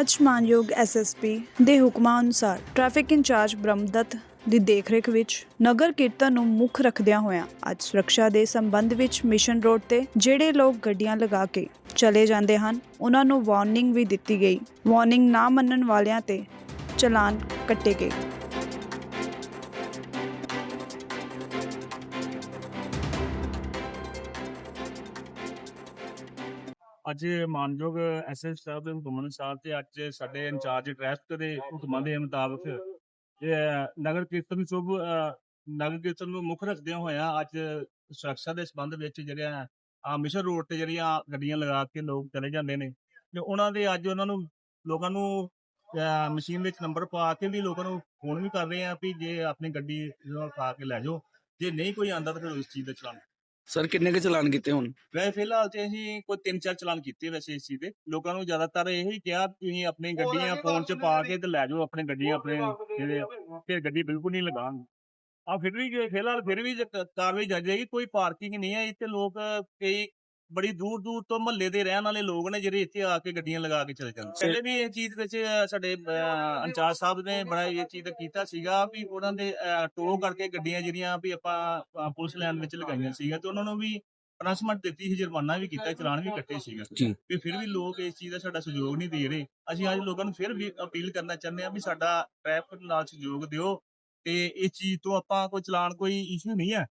ਅੱਜ ਮਾਨਯੋਗ ਐਸਐਸਪੀ ਦੇ ਹੁਕਮਾਂ ਅਨੁਸਾਰ ਟ੍ਰੈਫਿਕ ਇੰਚਾਰਜ ਬ੍ਰਹਮਦੱਤ ਦੀ ਦੇਖਰੇਖ ਵਿੱਚ ਨਗਰ ਕੀਰਤਨ ਨੂੰ ਮੁੱਖ ਰੱਖਦਿਆਂ ਹੋਇਆਂ ਅੱਜ ਸੁਰੱਖਿਆ ਦੇ ਸੰਬੰਧ ਵਿੱਚ ਮਿਸ਼ਨ ਰੋਡ ਤੇ ਜਿਹੜੇ ਲੋਕ ਗੱਡੀਆਂ ਲਗਾ ਕੇ ਚਲੇ ਜਾਂਦੇ ਹਨ, ਉਹਨਾਂ ਨੂੰ ਵਾਰਨਿੰਗ ਵੀ ਦਿੱਤੀ ਗਈ। ਵਾਰਨਿੰਗ ਨਾ ਮੰਨਣ ਵਾਲਿਆਂ ਤੇ ਚਲਾਨ ਕੱਟੇ ਗਏ। ਅੱਜ ਮਾਨਯੋਗ ਐਸਐਸ ਸਾਹਿਬ ਦੇ ਹੁਕਮ ਅਨੁਸਾਰ ਤੇ ਅੱਜ ਸਾਡੇ ਇੰਚਾਰਜ ਟ੍ਰੈਫਿਕ ਦੇ ਹੁਕਮਾਂ ਦੇ ਮੁਤਾਬਕ ਨਗਰ ਕੀਰਤਨ ਸ਼ੁਭ ਨਗਰ ਕੀਰਤਨ ਨੂੰ ਮੁੱਖ ਰੱਖਦਿਆਂ ਹੋਇਆਂ ਅੱਜ ਸੁਰੱਖਿਆ ਦੇ ਸੰਬੰਧ ਵਿੱਚ ਜਿਹੜੀਆਂ ਆ ਮਿਸ਼ਨ ਰੋਡ ਤੇ ਜਿਹੜੀਆਂ ਗੱਡੀਆਂ ਲਗਾ ਕੇ ਲੋਕ ਚਲੇ ਜਾਂਦੇ ਨੇ ਤੇ ਉਹਨਾਂ ਦੇ ਅੱਜ ਉਹਨਾਂ ਨੂੰ ਲੋਕਾਂ ਨੂੰ ਮਸ਼ੀਨ ਵਿੱਚ ਨੰਬਰ ਪਾ ਕੇ ਵੀ ਲੋਕਾਂ ਨੂੰ ਫੋਨ ਵੀ ਕਰ ਰਹੇ ਆ ਵੀ ਜੇ ਆਪਣੀ ਗੱਡੀ ਨਾਲ ਖਾ ਕੇ ਲੈ ਜਾਓ, ਜੇ ਨਹੀਂ ਕੋਈ ਆਂਦਾ ਤਾਂ ਫਿਰ ਉਸ ਚੀਜ਼ ਦਾ ਚਲਾਨ ਸਰ ਕਿੰਨੇ ਕੁ ਚਲਾਨ ਕੀਤੇ ਹੁਣ? ਵੈਸੇ ਫਿਲਹਾਲ ਤੇ ਅਸੀਂ ਕੋਈ ਤਿੰਨ ਚਾਰ ਚਲਾਨ ਕੀਤੇ ਵੈਸੇ ਇਸ ਚੀਜ਼ ਦੇ। ਲੋਕਾਂ ਨੂੰ ਜ਼ਿਆਦਾਤਰ ਇਹ ਹੀ ਕਿਹਾ ਵੀ ਤੁਸੀਂ ਆਪਣੀ ਗੱਡੀਆਂ ਫੋਨ 'ਚ ਪਾ ਕੇ ਤੇ ਲੈ ਜਾਓ ਆਪਣੀ ਗੱਡੀਆਂ ਆਪਣੇ ਜਿਹੜੇ ਫਿਰ ਗੱਡੀ ਬਿਲਕੁਲ ਨਹੀਂ ਲਗਾਉਣ। ਆ ਫਿਰ ਵੀ ਜੇ ਫਿਲਹਾਲ ਫਿਰ ਵੀ ਜੇ ਕਾਰਵਾਈ ਜਾਰੀ ਰਹੇਗੀ ਕੋਈ ਪਾਰਕਿੰਗ ਨਹੀਂ ਹੈ ਇੱਥੇ ਲੋਕ ਕਈ ਬੜੀ ਦੂਰ ਦੂਰ ਤੋਂ ਮਹੱਲੇ ਦੇ ਰਹਿਣ ਵਾਲੇ ਲੋਕ ਨੇ ਜਿਹੜੇ ਇੱਥੇ ਆ ਕੇ ਗੱਡੀਆਂ ਲਗਾ ਕੇ ਚਲੇ ਜਾਂਦੇ। ਪਹਿਲੇ ਵੀ ਇਹ ਚੀਜ਼ ਵਿੱਚ ਸਾਡੇ ਅ, ਇੰਚਾਰਜ ਸਾਹਿਬ ਨੇ ਬੜਾ ਇਹ ਚੀਜ਼ ਦਾ ਕੀਤਾ ਸੀਗਾ ਵੀ ਉਹਨਾਂ ਦੇ ਟੋ ਕਰਕੇ ਗੱਡੀਆਂ ਜਿਹੜੀਆਂ ਵੀ ਆਪਾਂ ਪੁਲਿਸ ਲਾਈਨ ਵਿੱਚ ਲਗਾਈਆਂ ਸੀਗੀਆਂ ਤੇ ਉਹਨਾਂ ਨੂੰ ਵੀ ਪਨਿਸ਼ਮੈਂਟ ਦਿੱਤੀ ਸੀ ਜੁਰਮਾਨਾ ਵੀ ਕੀਤਾ ਚਲਾਨ ਵੀ ਕੱਟੇ ਸੀਗਾ। ਵੀ ਫਿਰ ਵੀ ਲੋਕ ਇਸ ਚੀਜ਼ ਦਾ ਸਾਡਾ ਸਹਿਯੋਗ ਨਹੀਂ ਦੇ ਰਹੇ। ਅਸੀਂ ਅੱਜ ਲੋਕਾਂ ਨੂੰ ਫਿਰ ਵੀ ਅਪੀਲ ਕਰਨਾ ਚਾਹੁੰਦੇ ਹਾਂ ਵੀ ਸਾਡਾ ਟ੍ਰੈਫਿਕ ਨਾਲ ਸਹਿਯੋਗ ਦਿਓ ਤੇ ਇਸ ਚੀਜ਼ ਤੋਂ ਆਪਾਂ ਕੋਈ ਚਲਾਨ ਕੋਈ ਇਸ਼ੂ ਨਹੀਂ ਹੈ।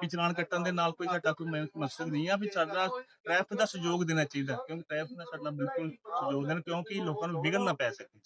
ਕਿ ਚਲਾਨ ਕੱਟਣ ਦੇ ਨਾਲ ਕੋਈ ਸਾਡਾ ਕੋਈ ਮ- ਮਕਸਦ ਨਹੀਂ ਆ ਵੀ ਸਾਡਾ ਟ੍ਰੈਫਿਕ ਦਾ ਸਹਿਯੋਗ ਦੇਣਾ ਚਾਹੀਦਾ, ਕਿਉਂਕਿ ਟ੍ਰੈਫਿਕ ਦਾ ਸਾਡਾ ਬਿਲਕੁਲ ਸਹਿਯੋਗ ਦੇਣਾ, ਕਿਉਂਕਿ ਲੋਕਾਂ ਨੂੰ ਵਿਘਨ ਨਾ ਪੈ ਸਕੇ।